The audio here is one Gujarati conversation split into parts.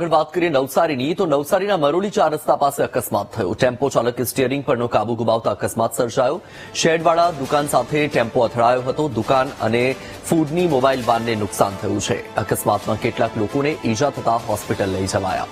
આગળ વાત કરીએ નવસારીની, તો નવસારીના મરોલી ચાર રસ્તા પાસે અકસ્માત થયો. ટેમ્પો ચાલકે સ્ટીયરિંગ પરનો કાબુ ગુમાવતા અકસ્માત સર્જાયો. શેડવાળા દુકાન સાથે ટેમ્પો અથડાયો હતો. દુકાન અને ફૂડની મોબાઈલ વાનને નુકસાન થયું છે. અકસ્માતમાં કેટલાક લોકોને ઈજા થતા હોસ્પિટલ લઈ જવાયા.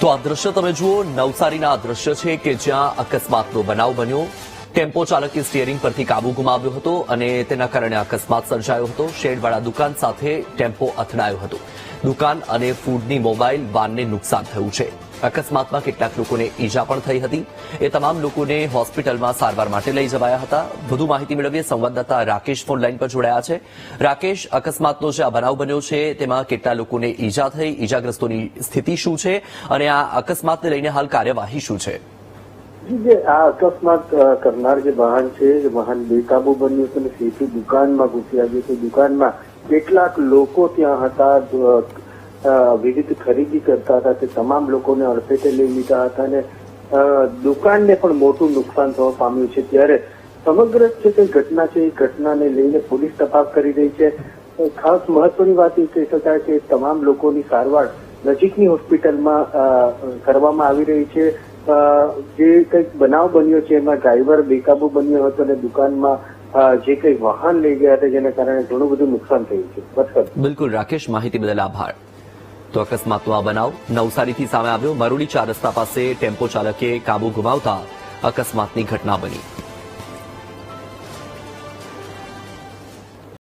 તો આ દ્રશ્ય તમે જુઓ. નવસારીના આ દ્રશ્ય છે કે જ્યાં અકસ્માતનો બનાવ બન્યો. ટેમ્પો ચાલકે સ્ટીયરિંગ પરથી કાબુ ગુમાવ્યો હતો અને તેના કારણે અકસ્માત સર્જાયો હતો. શેડવાળા દુકાન સાથે ટેમ્પો અથડાયો હતો. દુકાન અને ફૂડની મોબાઈલ વાનને નુકસાન થયું છે. અકસ્માતમાં કેટલાક લોકોને ઈજા પણ થઈ હતી. એ તમામ લોકોને હોસ્પિટલમાં સારવાર માટે લઈ જવાયા હતા. વધુ માહિતી મેળવીએ સંવાદદાતા રાકેશ ફોન લાઈન પર જોડાયા છે. રાકેશ, અકસ્માતનો જે આ બનાવ બન્યો છે, તેમાં કેટલા લોકોને ઈજા થઈ? ઈજાગ્રસ્તોની સ્થિતિ શું છે? અને આ અકસ્માતને લઈને હાલ કાર્યવાહી શું છે? જી, જે આ અકસ્માત કરનાર જે વાહન છે એ વાહન બેકાબુ બન્યું છે અને સીધું દુકાનમાં ઘૂસી આવ્યું છે. દુકાનમાં કેટલાક લોકો ત્યાં હતા વિવિધ ખરીદી કરતા હતા. તે તમામ લોકોને અડફેટે લઈ લીધા હતા અને દુકાનને પણ મોટું નુકસાન થવા પામ્યું છે. ત્યારે સમગ્ર જે કઈ ઘટના છે એ ઘટનાને લઈને પોલીસ તપાસ કરી રહી છે. ખાસ મહત્વની વાત એ કહી શકાય કે તમામ લોકોની સારવાર નજીકની હોસ્પિટલમાં કરવામાં આવી રહી છે. જે કંઈક બનાવ બન્યો છે, એમાં ડ્રાઈવર બેકાબુ બન્યો હતો અને દુકાનમાં જે કંઈ વાહન લઈ ગયા હતા, જેના કારણે ઘણું બધું નુકસાન થયું છે. બિલકુલ, રાકેશ, માહિતી બદલ આભાર. તો અકસ્માતનો આ બનાવ નવસારીથી સામે આવ્યો. મરોડી ચાર રસ્તા પાસે ટેમ્પો ચાલકે કાબુ ગુમાવતા અકસ્માતની ઘટના બની.